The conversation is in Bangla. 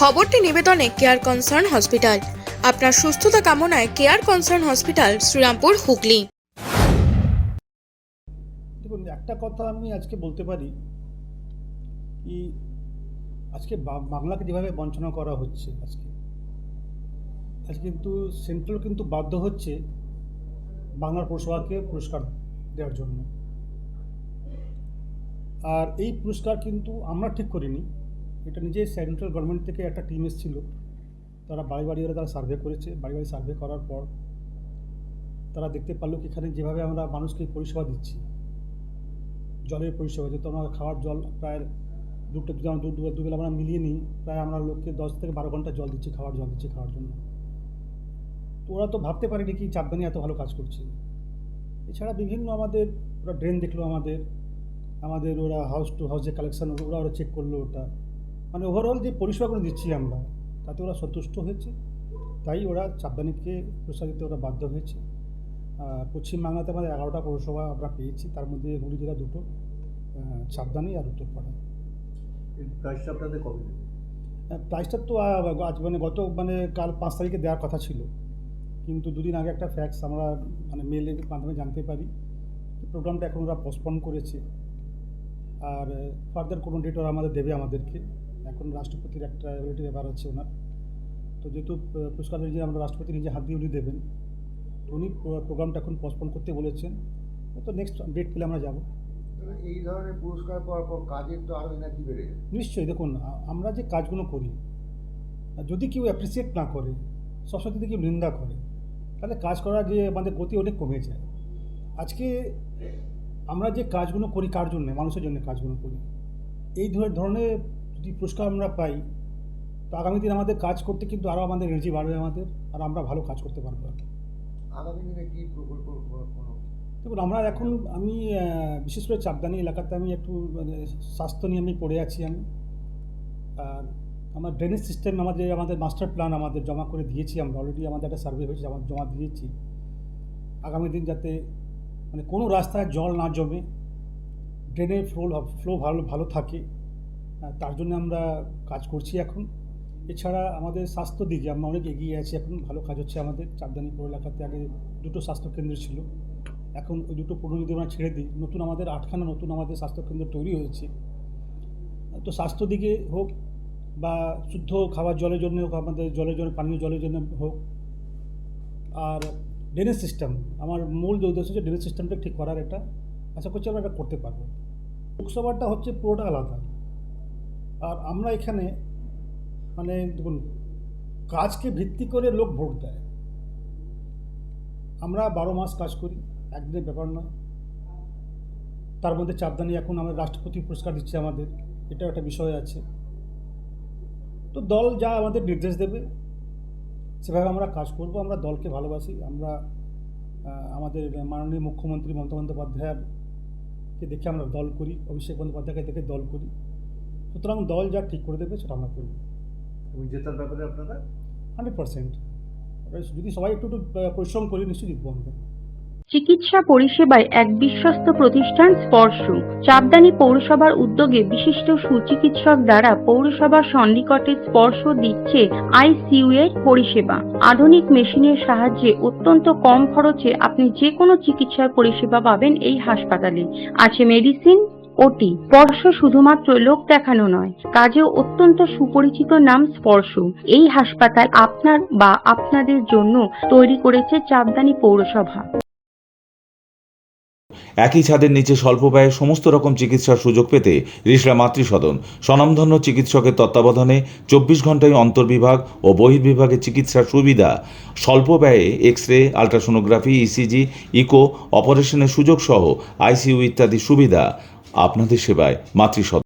খবরটি নিবেদনে কেয়ার কনসার্ন হসপিটাল আপনার সুস্থতা কামনায় care concern hospital Shrirampur, Hooghly. দেখুন, একটা কথা আমি আজকে বলতে পারি কি, আজকে বাংলাকে যেভাবে বঞ্চনা করা হচ্ছে আজকে আজকে কিন্তু সেন্ট্রাল কিন্তু বাধ্য হচ্ছে বাংলার পৌরসভাকে পুরস্কার দেওয়ার জন্য। আর এই পুরস্কার কিন্তু আমরা ঠিক করিনি। এটা নিজে সেন্ট্রাল গভর্নমেন্ট থেকে একটা টিম এসেছিল। তারা বাড়ি বাড়ি ওরা তারা সার্ভে করেছে। বাড়ি বাড়ি সার্ভে করার পর তারা দেখতে পারল কি এখানে যেভাবে আমরা মানুষকে পরিষেবা দিচ্ছি। জলের পরিষেবা, যেহেতু আমরা খাওয়ার জল প্রায় দুটো দু দুবেলা আমরা মিলিয়ে নিই, প্রায় আমরা লোককে দশ থেকে বারো ঘণ্টা জল দিচ্ছি, খাওয়ার জল দিচ্ছি খাওয়ার জন্য। তো ওরা তো ভাবতে পারেনি কি চাঁদদানি এত ভালো কাজ করছে। এছাড়া বিভিন্ন আমাদের ওরা ড্রেন দেখল আমাদের। আমাদের ওরা হাউস টু হাউস যে কালেকশন ওরা ওরা চেক করল ওটা। মানে ওভারঅল যে পরিষেবাগুলো দিচ্ছি আমরা তাতে ওরা সন্তুষ্ট হয়েছে। তাই ওরা চাঁদদানিকে পুরস্কার দিতে ওরা বাধ্য হয়েছে। পশ্চিমবাংলাতে আমাদের এগারোটা পৌরসভা আমরা পেয়েছি তার মধ্যে হুগলি জেলা দুটো সাবধানী আর উত্তরপাড়া। প্রাইসটা আপনাদের কবে প্রাইসটা তো আজ মানে গত মানে কাল পাঁচ তারিখে দেওয়ার কথা ছিল। কিন্তু দুদিন আগে একটা ফ্যাক্স আমরা মানে মেলের মাধ্যমে জানতে পারি। প্রোগ্রামটা এখন ওরা পোস্টপন করেছে। আর ফার্দার কোনো ডেট ওরা আমাদের দেবে আমাদেরকে। এখন রাষ্ট্রপতির একটা এবিলিটি ব্যাপার আছে ওনার। তো যেহেতু পুরস্কার নিজে আমরা রাষ্ট্রপতি নিজে হাত দিয়ে উনি দেবেন তো উনি প্রোগ্রামটা এখন পোস্টপন করতে বলেছেন। তো নেক্সট ডেট পেলে আমরা যাব। এই ধরনের পুরস্কার পাওয়ার পর কাজের তো আরও এনার্জি বেড়ে যায় নিশ্চয়ই দেখুন আমরা যে কাজগুলো করি যদি কেউ অ্যাপ্রিসিয়েট না করে সবসময় যদি কেউ নিন্দা করে তাহলে কাজ করার যে আমাদের গতি অনেক কমে যায়। আজকে আমরা যে কাজগুলো করি কার জন্য? মানুষের জন্য কাজগুলো করি। এই ধর- ধরনের যদি পুরস্কার আমরা পাই তো আগামী দিন আমাদের কাজ করতে কিন্তু আরও আমাদের এনার্জি বাড়বে আমাদের আর আমরা ভালো কাজ করতে পারব আর কি। আগামী দিনে কি প্রকল্প দেখুন আমরা এখন আমি বিশেষ করে চাপদানি এলাকাতে আমি একটু মানে স্বাস্থ্য নিয়ে আমি পড়ে আছি আমি আর আমার ড্রেনেজ সিস্টেম আমাদের আমাদের মাস্টার প্ল্যান আমাদের জমা করে দিয়েছি আমরা অলরেডি আমাদের একটা সার্ভে হয়েছে আমার জমা দিয়েছি আগামী দিন যাতে মানে কোনো রাস্তায় জল না জমে ড্রেনের ফ্লো ফ্লো ভালো ভালো থাকে তার জন্য আমরা কাজ করছি এখন। এছাড়া আমাদের স্বাস্থ্য দিকে, আমরা অনেক এগিয়ে আছি এখন, ভালো কাজ হচ্ছে আমাদের। চাপদানি পৌর এলাকাতে আগে দুটো স্বাস্থ্যকেন্দ্র ছিল। এখন ওই দুটো পুরনো যদি আমরা ছেড়ে দিই, নতুন আমাদের আটখানা নতুন আমাদের স্বাস্থ্যকেন্দ্র তৈরি হয়েছে। তো স্বাস্থ্য দিকে হোক বা শুদ্ধ খাবার জলের জন্য হোক, আমাদের জলের জন্য, পানীয় জলের জন্য হোক। আর ড্রেনেজ সিস্টেম আমার মূল যে উদ্দেশ্য হচ্ছে ড্রেনেজ সিস্টেমটা ঠিক করার এটা আশা করছি আমরা এটা করতে পারব। লোকসভাটা হচ্ছে পুরোটা আলাদা। আর আমরা এখানে মানে দেখুন, কাজকে ভিত্তি করে লোক ভোট দেয়। আমরা বারো মাস কাজ করি, একদিনের ব্যাপার নয়। তার মধ্যে চাপদানি এখন আমাদের রাষ্ট্রপতি পুরস্কার দিচ্ছে আমাদের এটা একটা বিষয় আছে। তো দল যা আমাদের নির্দেশ দেবে, সেভাবে আমরা কাজ করব, আমরা দলকে ভালোবাসি, আমরা আমাদের মাননীয় মুখ্যমন্ত্রী মমতা বন্দ্যোপাধ্যায়কে দেখে আমরা দল করি, অভিষেক বন্দ্যোপাধ্যায়কে দেখে দল করি। সুতরাং দল যা ঠিক করে দেবে সেটা আমরা করব। এবং জেতার ব্যাপারে আপনারা? Hundred percent. যদি সবাই একটু একটু পরিশ্রম করি নিশ্চয়ই জিতবো আমরা। চিকিৎসা পরিষেবায় এক বিশ্বস্ত প্রতিষ্ঠান স্পর্শ। চাপদানি পৌরসভার উদ্যোগে বিশিষ্ট সুচিকিৎসক দ্বারা পৌরসভার সন্নিকটে স্পর্শ দিচ্ছে আইসিইউ এর পরিষেবা। আধুনিক মেশিনের সাহায্যে অত্যন্ত কম খরচে আপনি যে কোনো চিকিৎসার পরিষেবা পাবেন এই হাসপাতালে। আছে মেডিসিন ওটি স্পর্শ শুধুমাত্র লোক দেখানো নয়, কাজেও অত্যন্ত সুপরিচিত নাম স্পর্শ। এই হাসপাতাল আপনার বা আপনাদের জন্য তৈরি করেছে চাপদানি পৌরসভা। একই ছাদের নিচে স্বল্প ব্যয়ে সমস্ত রকম চিকিৎসার সুযোগ পেতে রিসরা মাতৃসদন, স্বনামধন্য চিকিৎসকের তত্ত্বাবধানে চব্বিশ ঘন্টায় অন্তর্বিভাগ ও বহির্বিভাগে চিকিৎসার সুবিধা, স্বল্প ব্যয়ে X ray ultrasonography ECG eco, অপারেশনের সুযোগ সহ আইসিইউ ইত্যাদি সুবিধা। আপনাদের সেবায় মাতৃসদন